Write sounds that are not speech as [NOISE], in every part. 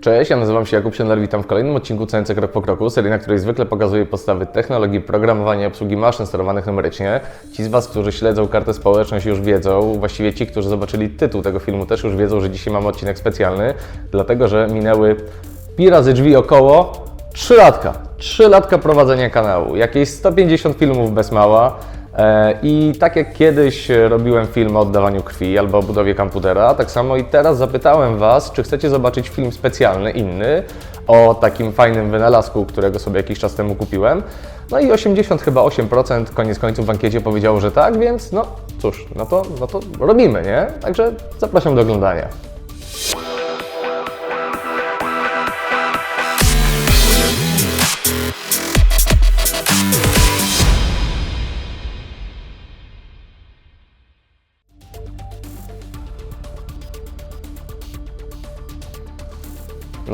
Cześć, ja nazywam się Jakub Sienler, witam w kolejnym odcinku CNC Krok po Kroku, serii, na której zwykle pokazuję podstawy technologii programowania i obsługi maszyn sterowanych numerycznie. Ci z Was, którzy śledzą kartę społeczność już wiedzą, właściwie ci, którzy zobaczyli tytuł tego filmu też już wiedzą, że dzisiaj mamy odcinek specjalny, dlatego że minęły pi razy drzwi około 3 latka. 3 latka prowadzenia kanału, jakieś 150 filmów bez mała. E, I tak jak kiedyś robiłem film o oddawaniu krwi albo o budowie komputera, tak samo i teraz zapytałem Was, czy chcecie zobaczyć film specjalny, inny, o takim fajnym wynalazku, którego sobie jakiś czas temu kupiłem. No i 80 chyba 8% koniec końców w ankiecie powiedziało, że tak, więc no cóż, no to, no to robimy, nie? Także zapraszam do oglądania.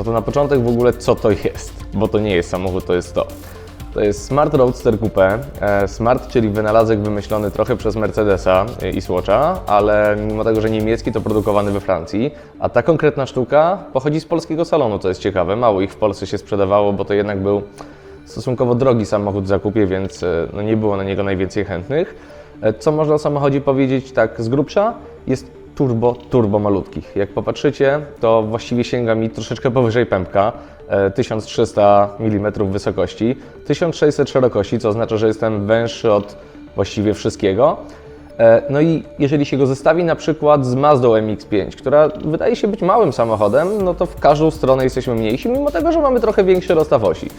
To na początek w ogóle co to jest, bo to nie jest samochód, to jest to. To jest Smart Roadster Coupe. E, Smart, czyli wynalazek wymyślony trochę przez Mercedesa i Swatcha, ale mimo tego, że niemiecki, to produkowany we Francji. A ta konkretna sztuka pochodzi z polskiego salonu, co jest ciekawe. Mało ich w Polsce się sprzedawało, bo to jednak był stosunkowo drogi samochód w zakupie, więc e, no nie było na niego najwięcej chętnych. E, Co można o samochodzie powiedzieć tak z grubsza? Jest turbo, turbo malutkich. Jak popatrzycie, to właściwie sięga mi troszeczkę powyżej pępka. e, 1300 mm wysokości, 1600 szerokości, co oznacza, że jestem węższy od właściwie wszystkiego. E, No i jeżeli się go zestawi na przykład z Mazdą MX-5, która wydaje się być małym samochodem, no to w każdą stronę jesteśmy mniejsi, mimo tego, że mamy trochę większy rozstaw osi.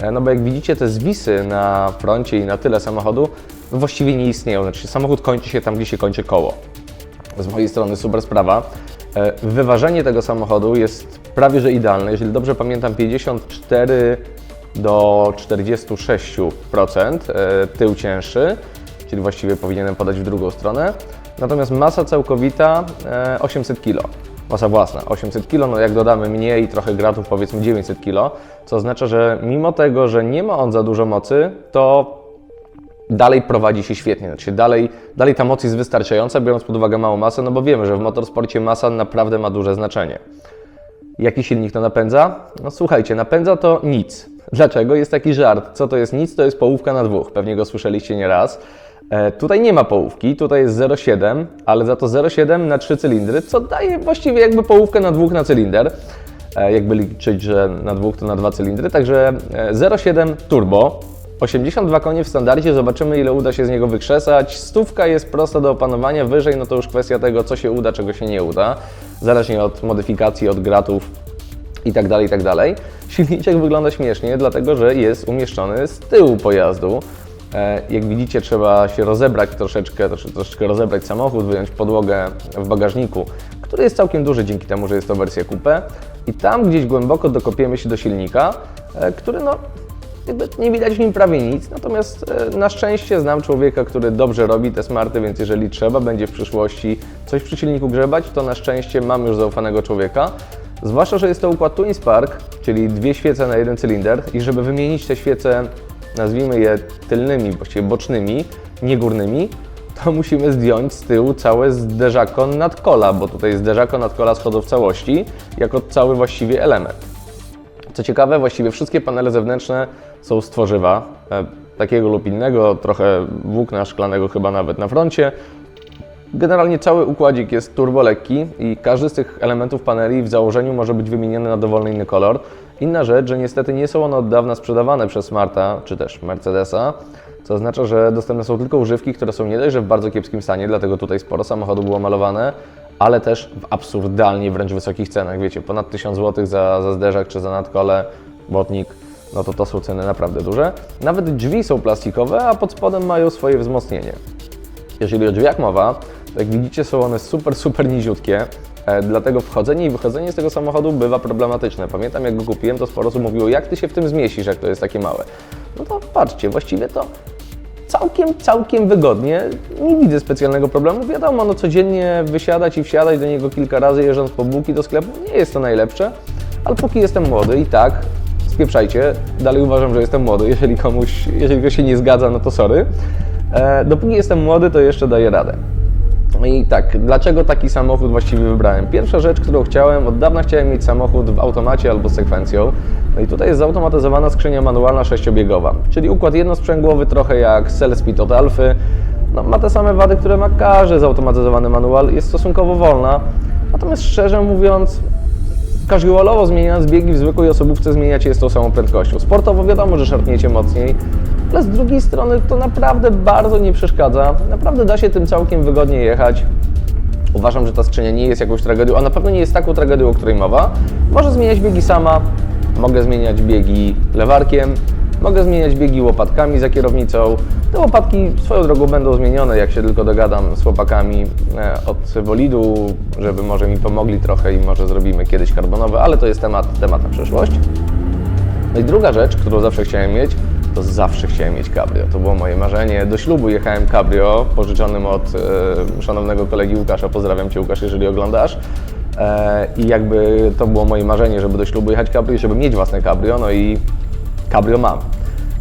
E, No bo jak widzicie, te zwisy na froncie i na tyle samochodu właściwie nie istnieją. Znaczy samochód kończy się tam, gdzie się kończy koło z mojej strony super sprawa. E, Wyważenie tego samochodu jest prawie że idealne. Jeżeli dobrze pamiętam, 54 do 46% e, tył cięższy, czyli właściwie powinienem podać w drugą stronę. Natomiast masa całkowita e, 800 kg. Masa własna 800 kg, no jak dodamy mnie i trochę gratów, powiedzmy 900 kg, co oznacza, że mimo tego, że nie ma on za dużo mocy, to dalej prowadzi się świetnie. Znaczy dalej, dalej ta moc jest wystarczająca, biorąc pod uwagę małą masę, no bo wiemy, że w motorsporcie masa naprawdę ma duże znaczenie. Jaki silnik to napędza? No słuchajcie, napędza to nic. Dlaczego? Jest taki żart. Co to jest nic? To jest połówka na dwóch. Pewnie go słyszeliście nieraz. E, tutaj nie ma połówki, tutaj jest 0,7, ale za to 0,7 na 3 cylindry, co daje właściwie jakby połówkę na dwóch na cylinder. E, jakby liczyć, że na dwóch to na dwa cylindry. Także e, 0,7 turbo, 82 konie w standardzie, zobaczymy ile uda się z niego wykrzesać. Stówka jest prosta do opanowania, wyżej no to już kwestia tego, co się uda, czego się nie uda. Zależnie od modyfikacji, od gratów i tak dalej, i tak. Silniczek wygląda śmiesznie, dlatego że jest umieszczony z tyłu pojazdu. E, Jak widzicie, trzeba się rozebrać troszeczkę, trosze- troszeczkę rozebrać samochód, wyjąć podłogę w bagażniku, który jest całkiem duży dzięki temu, że jest to wersja coupe. I tam gdzieś głęboko dokopiemy się do silnika, e, który no jakby nie widać w nim prawie nic, natomiast e, na szczęście znam człowieka, który dobrze robi te smarty, więc jeżeli trzeba będzie w przyszłości coś przy silniku grzebać, to na szczęście mam już zaufanego człowieka. Zwłaszcza, że jest to układ Twin Spark, czyli dwie świece na jeden cylinder i żeby wymienić te świece, nazwijmy je tylnymi, właściwie bocznymi, nie górnymi, to [LAUGHS] musimy zdjąć z tyłu całe zderzako nadkola, bo tutaj zderzako nadkola schodzą w całości, jako cały właściwie element. Co ciekawe, właściwie wszystkie panele zewnętrzne są z tworzywa, e, takiego lub innego, trochę włókna szklanego chyba nawet na froncie. Generalnie cały układzik jest turbolekki i każdy z tych elementów paneli w założeniu może być wymieniony na dowolny inny kolor. Inna rzecz, że niestety nie są one od dawna sprzedawane przez Smarta czy też Mercedesa, co oznacza, że dostępne są tylko używki, które są nie dość, że w bardzo kiepskim stanie, dlatego tutaj sporo samochodów było malowane, ale też w absurdalnie wręcz wysokich cenach. Wiecie, ponad 1000 zł za, za zderzak czy za nadkole, botnik, no to to są ceny naprawdę duże. Nawet drzwi są plastikowe, a pod spodem mają swoje wzmocnienie. Jeżeli o drzwiach mowa, to jak widzicie są one super, super niziutkie, e, dlatego wchodzenie i wychodzenie z tego samochodu bywa problematyczne. Pamiętam jak go kupiłem, to sporo osób mówiło, jak ty się w tym zmieścisz, jak to jest takie małe. No to patrzcie, właściwie to całkiem, całkiem wygodnie. Nie widzę specjalnego problemu. Wiadomo, no codziennie wysiadać i wsiadać do niego kilka razy jeżdżąc po bułki do sklepu nie jest to najlepsze, ale póki jestem młody i tak, spieprzajcie, dalej uważam, że jestem młody. Jeżeli komuś, jeżeli ktoś się nie zgadza, no to sorry. E, dopóki jestem młody, to jeszcze daję radę. No i tak, dlaczego taki samochód właściwie wybrałem? Pierwsza rzecz, którą chciałem, od dawna chciałem mieć samochód w automacie albo sekwencją. No i tutaj jest zautomatyzowana skrzynia manualna sześciobiegowa, czyli układ jednosprzęgłowy, trochę jak Cell Speed od Alfy. No, ma te same wady, które ma każdy zautomatyzowany manual, jest stosunkowo wolna. Natomiast szczerze mówiąc, casualowo zmieniając biegi w zwykłej osobówce zmieniacie je z tą samą prędkością. Sportowo wiadomo, że szarpniecie mocniej, ale z drugiej strony to naprawdę bardzo nie przeszkadza. Naprawdę da się tym całkiem wygodnie jechać. Uważam, że ta skrzynia nie jest jakąś tragedią, a na pewno nie jest taką tragedią, o której mowa. Może zmieniać biegi sama, mogę zmieniać biegi lewarkiem, mogę zmieniać biegi łopatkami za kierownicą. Te łopatki swoją drogą będą zmienione, jak się tylko dogadam z chłopakami e, od Bolidu, żeby może mi pomogli trochę i może zrobimy kiedyś karbonowe, ale to jest temat, temat na przyszłość. No i druga rzecz, którą zawsze chciałem mieć, to zawsze chciałem mieć cabrio. To było moje marzenie. Do ślubu jechałem cabrio, pożyczonym od e, szanownego kolegi Łukasza. Pozdrawiam Cię Łukasz, jeżeli oglądasz. E, I jakby to było moje marzenie, żeby do ślubu jechać cabrio żeby mieć własne cabrio, no i cabrio mam.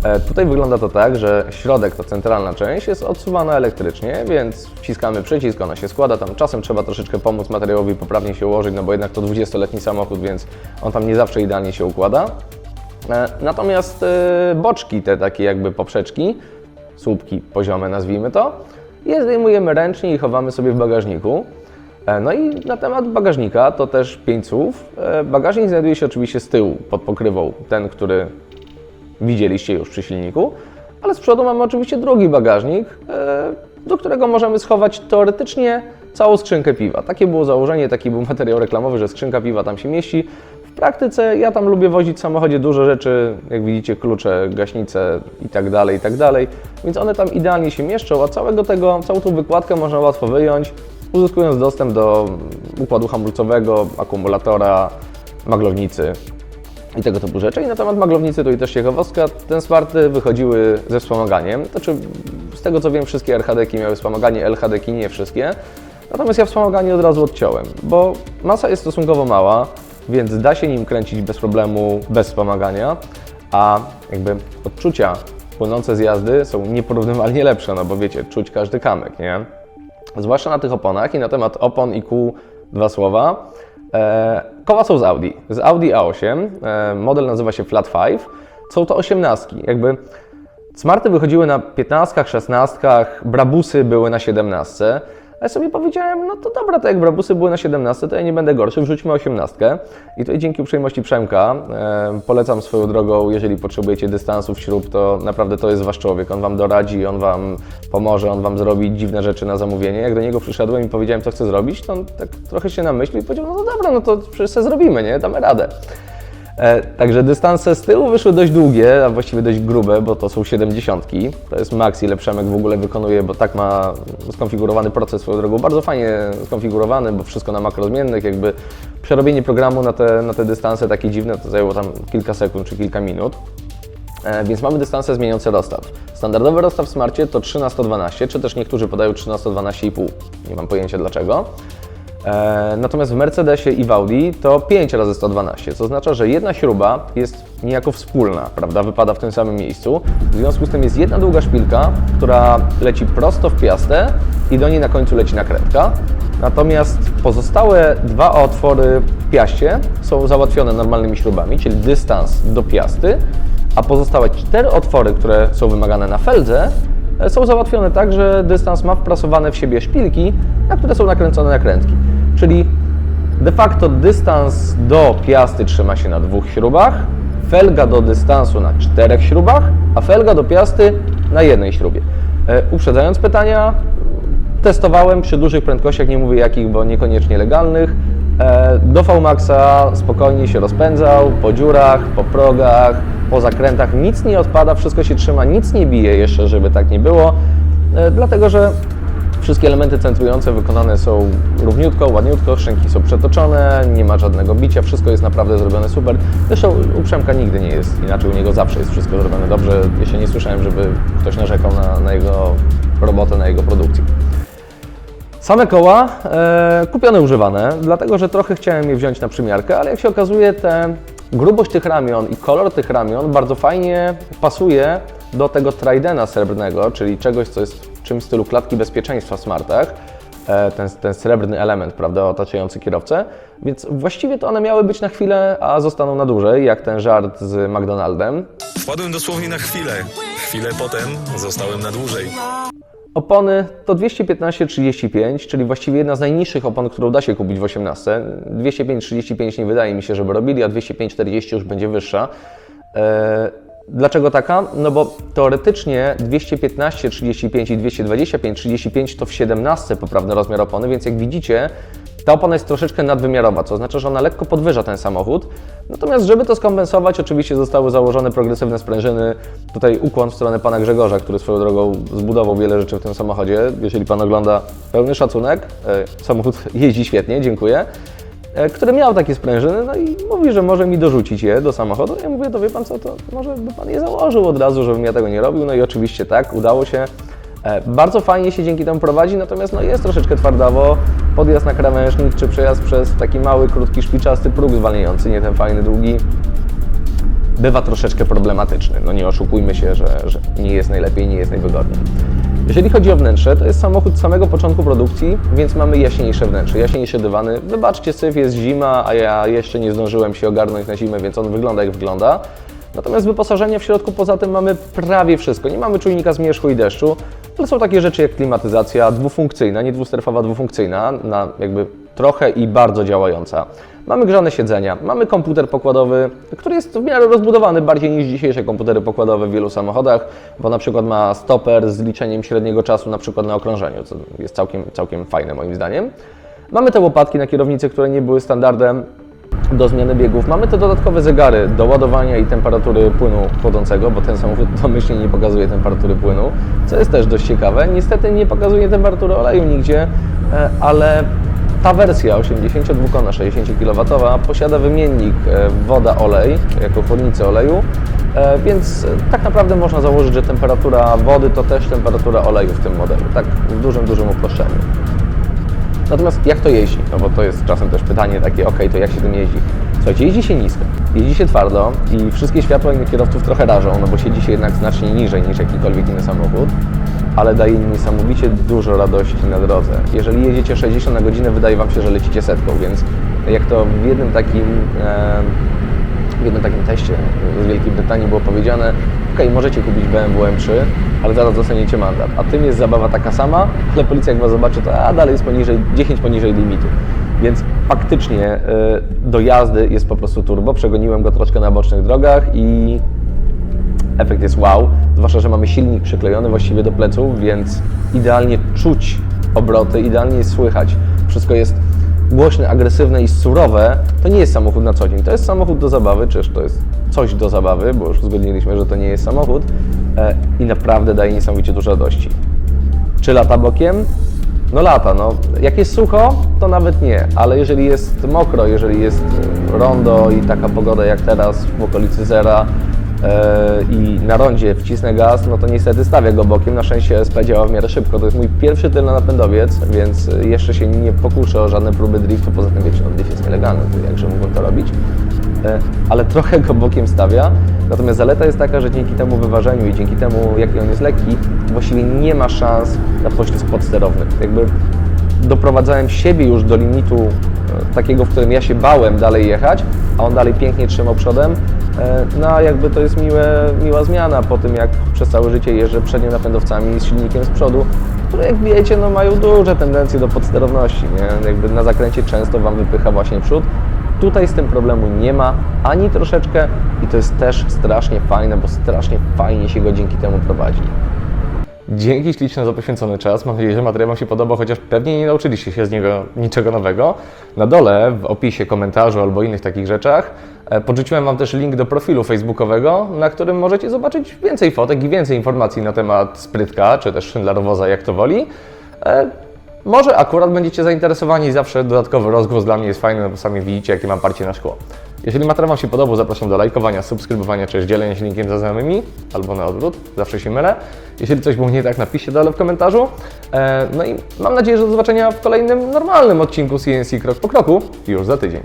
E, Tutaj wygląda to tak, że środek, ta centralna część jest odsuwana elektrycznie, więc wciskamy przycisk, ona się składa, tam czasem trzeba troszeczkę pomóc materiałowi poprawnie się ułożyć, no bo jednak to 20-letni samochód, więc on tam nie zawsze idealnie się układa. E, Natomiast e, boczki, te takie jakby poprzeczki, słupki poziome nazwijmy to, je zdejmujemy ręcznie i chowamy sobie w bagażniku. E, No i na temat bagażnika to też pięć słów. Bagażnik znajduje się oczywiście z tyłu, pod pokrywą, ten, który widzieliście już przy silniku, ale z przodu mamy oczywiście drugi bagażnik, do którego możemy schować teoretycznie całą skrzynkę piwa. Takie było założenie, taki był [LAUGHS] materiał reklamowy, że skrzynka piwa tam się mieści. Praktyce ja tam lubię wozić w samochodzie dużo rzeczy, jak widzicie klucze, gaśnice i tak dalej, i tak dalej, więc one tam idealnie się mieszczą, a całego tego, całą tą wykładkę można łatwo wyjąć, uzyskując dostęp do układu hamulcowego, akumulatora, maglownicy i tego typu rzeczy. I na temat maglownicy to i też ciekawostka, ten smarty wychodziły ze wspomaganiem. Znaczy, z tego co wiem, wszystkie RHD-ki miały wspomaganie, LHD-ki nie wszystkie. Natomiast ja wspomaganie od razu odciąłem, bo masa jest stosunkowo mała, więc da się nim kręcić bez problemu, bez wspomagania, a jakby odczucia płynące z jazdy są nieporównywalnie lepsze, no bo wiecie, czuć każdy kamyk, nie? Zwłaszcza na tych oponach i na temat opon i kół dwa słowa. E, koła są z Audi, z Audi A8, e, model nazywa się Flat 5, są to osiemnastki, jakby Smarty wychodziły na 15, 16, Brabusy były na 17. A ja sobie powiedziałem, no to dobra, to jak Brabusy były na 17, to ja nie będę gorszy, wrzućmy 18. I tutaj dzięki uprzejmości Przemka e, polecam swoją drogą, jeżeli potrzebujecie dystansów śrub, to naprawdę to jest Wasz człowiek. On Wam doradzi, on Wam pomoże, on Wam zrobi dziwne rzeczy na zamówienie. Jak do niego przyszedłem i powiedziałem, co chcę zrobić, to on tak trochę się namyślił i powiedział, no to dobra, no to przecież sobie zrobimy, nie? Damy radę. E, Także dystanse z tyłu wyszły dość długie, a właściwie dość grube, bo to są 70. To jest maks, ile Przemek w ogóle wykonuje, bo tak ma skonfigurowany proces swoją drogą. Bardzo fajnie skonfigurowany, bo wszystko na makrozmiennych, jakby przerobienie programu na te, na te dystanse takie dziwne, to zajęło tam kilka sekund czy kilka minut. E, Więc mamy dystanse zmieniające rozstaw. Standardowy rozstaw w Smarcie to 3 na 112, czy też niektórzy podają 3 na 112,5. Nie mam pojęcia dlaczego. E, Natomiast w Mercedesie i w Audi to 5 razy 112, co oznacza, że jedna śruba jest niejako wspólna, prawda? Wypada w tym samym miejscu. W związku z tym jest jedna długa szpilka, która leci prosto w piastę i do niej na końcu leci nakrętka. Natomiast pozostałe dwa otwory w piaście są załatwione normalnymi śrubami, czyli dystans do piasty, a pozostałe cztery otwory, które są wymagane na feldze, e, są załatwione tak, że dystans ma wprasowane w siebie szpilki, na które są nakręcone nakrętki. Czyli de facto dystans do piasty trzyma się na dwóch śrubach, felga do dystansu na czterech śrubach, a felga do piasty na jednej śrubie. E, Uprzedzając pytania, testowałem przy dużych prędkościach, nie mówię jakich, bo niekoniecznie legalnych. E, Do VMAXa spokojnie się rozpędzał, po dziurach, po progach, po zakrętach, nic nie odpada, wszystko się trzyma, nic nie bije jeszcze, żeby tak nie było, e, dlatego że wszystkie elementy centrujące wykonane są równiutko, ładniutko, szynki są przetoczone, nie ma żadnego bicia, wszystko jest naprawdę zrobione super. Zresztą u Przemka nigdy nie jest inaczej, u niego zawsze jest wszystko zrobione dobrze. Jeszcze nie słyszałem, żeby ktoś narzekał na, na jego robotę, na jego produkcję. Same koła e, kupione używane, dlatego że trochę chciałem je wziąć na przymiarkę, ale jak się okazuje, te grubość tych ramion i kolor tych ramion bardzo fajnie pasuje do tego Tridena srebrnego, czyli czegoś, co jest czymś w stylu klatki bezpieczeństwa w smartach. e, ten, ten srebrny element, prawda, otaczający kierowcę. Więc właściwie to one miały być na chwilę, a zostaną na dłużej, jak ten żart z McDonaldem. Wpadłem dosłownie na chwilę. Chwilę potem zostałem na dłużej. Opony to 215-35, czyli właściwie jedna z najniższych opon, którą da się kupić w 18. 205-35 nie wydaje mi się, żeby robili, a 205-40 już będzie wyższa. E, Dlaczego taka? No bo teoretycznie 215, 35 i 225, 35 to w 17 poprawny rozmiar opony, więc jak widzicie, ta opona jest troszeczkę nadwymiarowa, co oznacza, że ona lekko podwyża ten samochód. Natomiast, żeby to skompensować, oczywiście zostały założone progresywne sprężyny. Tutaj ukłon w stronę pana Grzegorza, który swoją drogą zbudował wiele rzeczy w tym samochodzie. Jeżeli pan ogląda, pełny szacunek. E, Samochód [LAUGHS] jeździ świetnie, dziękuję który miał takie sprężyny, no i mówi, że może mi dorzucić je do samochodu. Ja mówię, to wie pan co, to może by pan je założył od razu, żebym ja tego nie robił. No i oczywiście tak, udało się. E, Bardzo fajnie się dzięki temu prowadzi, natomiast no jest troszeczkę twardawo. Podjazd na krawężnik, czy przejazd przez taki mały, krótki, szpiczasty próg zwalniający, nie ten fajny, długi, bywa troszeczkę problematyczny. No nie oszukujmy się, że, że nie jest najlepiej, nie jest najwygodniej. Jeżeli chodzi o wnętrze, to jest samochód z samego początku produkcji, więc mamy jaśniejsze wnętrze, jaśniejsze dywany. Wybaczcie, syf jest zima, a ja jeszcze nie zdążyłem się ogarnąć na zimę, więc on wygląda jak wygląda. Natomiast wyposażenie w środku poza tym mamy prawie wszystko. Nie mamy czujnika zmierzchu i deszczu, ale są takie rzeczy jak klimatyzacja dwufunkcyjna, nie dwustrefowa, dwufunkcyjna, na jakby trochę i bardzo działająca. Mamy grzane siedzenia, mamy komputer pokładowy, który jest w miarę rozbudowany bardziej niż dzisiejsze komputery pokładowe w wielu samochodach, bo na przykład ma stoper z liczeniem średniego czasu na przykład na okrążeniu, co jest całkiem, całkiem fajne moim zdaniem. Mamy te łopatki na kierownicy, które nie były standardem do zmiany biegów. Mamy te dodatkowe zegary do ładowania i temperatury płynu chłodzącego, bo ten samochód domyślnie nie pokazuje temperatury płynu, co jest też dość ciekawe. Niestety nie pokazuje temperatury oleju nigdzie, e, ale ta wersja 82 kona 60 kW posiada wymiennik e, woda-olej jako chłodnicę oleju, e, więc e, tak naprawdę można założyć, że temperatura wody to też temperatura oleju w tym modelu, tak w dużym, dużym uproszczeniu. Natomiast jak to jeździ? No bo to jest czasem też pytanie takie, ok, to jak się tym jeździ? Słuchajcie, jeździ się nisko, jeździ się twardo i wszystkie światła innych kierowców trochę rażą, no bo siedzi się jednak znacznie niżej niż jakikolwiek inny samochód, ale daje niesamowicie dużo radości na drodze. Jeżeli jedziecie 60 na godzinę, wydaje Wam się, że lecicie setką, więc jak to w jednym takim... W jednym takim teście z Wielkiej Brytanii było powiedziane, ok, możecie kupić BMW M3, ale zaraz dostaniecie mandat. A tym jest zabawa taka sama, ale policja jak Was zobaczy, to a dalej jest poniżej, 10 poniżej limitu. Więc faktycznie y, do jazdy jest po prostu turbo. Przegoniłem go troszkę na bocznych drogach i efekt jest wow. Zwłaszcza, że mamy silnik przyklejony właściwie do pleców, więc idealnie czuć obroty, idealnie słychać. Wszystko jest głośne, agresywne i surowe. To nie jest samochód na co dzień. To jest samochód do zabawy, czyż to jest coś do zabawy, bo już uzgodniliśmy, że to nie jest samochód e, i naprawdę daje niesamowicie dużo radości. Czy lata bokiem? No lata, no. Jak jest sucho, to nawet nie, ale jeżeli jest mokro, jeżeli jest rondo i taka pogoda jak teraz w okolicy zera i na rondzie wcisnę gaz, no to niestety stawię go bokiem. Na szczęście SP działa w miarę szybko. To jest mój pierwszy tylnonapędowiec, więc e, jeszcze się nie pokuszę o żadne próby driftu, poza tym wiecie, no drift jest nielegalny, to jakże mógłbym to robić. E, ale trochę go bokiem stawia. Natomiast zaleta jest taka, że dzięki temu wyważeniu i dzięki temu, jaki on jest lekki, właściwie nie ma szans na poślizg podsterowny. Jakby doprowadzałem siebie już do limitu e, takiego, w którym ja się bałem dalej jechać, a on dalej pięknie trzymał przodem. E, No jakby to jest miłe, miła zmiana po tym, jak przez całe życie jeżdżę przednio napędowcami z silnikiem z przodu, które jak wiecie, no mają duże tendencje do podsterowności, nie? Jakby na zakręcie często Wam wypycha właśnie przód. Tutaj z tym problemu nie ma ani troszeczkę i to jest też strasznie fajne, bo strasznie fajnie się go dzięki temu prowadzi. Dzięki śliczne za poświęcony czas. Mam nadzieję, że materiał Wam się podobał, chociaż pewnie nie nauczyliście się z niego niczego nowego. Na dole, w opisie, komentarzu albo innych takich rzeczach, e, podrzuciłem Wam też link do profilu facebookowego, na którym możecie zobaczyć więcej fotek i więcej informacji na temat sprytka, czy też szyndarowoza, jak to woli. Może akurat będziecie zainteresowani, zawsze dodatkowy rozgłos dla mnie jest fajny, no bo sami widzicie, jakie mam parcie na szkło. Jeżeli materiał Wam się podobał, zapraszam do lajkowania, subskrybowania, czy dzielenia się linkiem ze znajomymi, albo na odwrót, zawsze się mylę. Jeśli coś było nie tak, napiszcie dole w komentarzu. E, No i mam nadzieję, że do zobaczenia w kolejnym normalnym odcinku CNC Krok po Kroku już za tydzień.